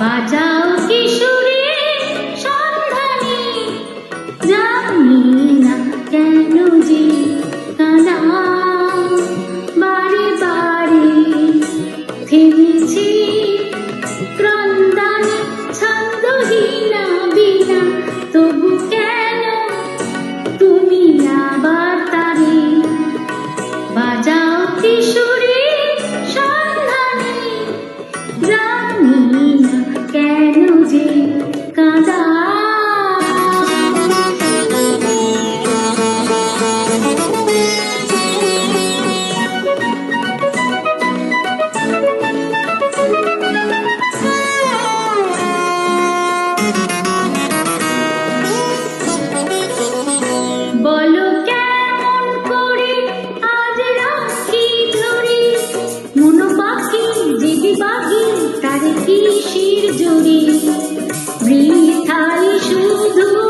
বাজাও কিশোরে সন্ধানী। জানি না কেন যে কানা বাকি তার কিসের জুড়ি বৃথাই শুধু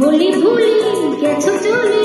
বলি ভুলি গেছো চলে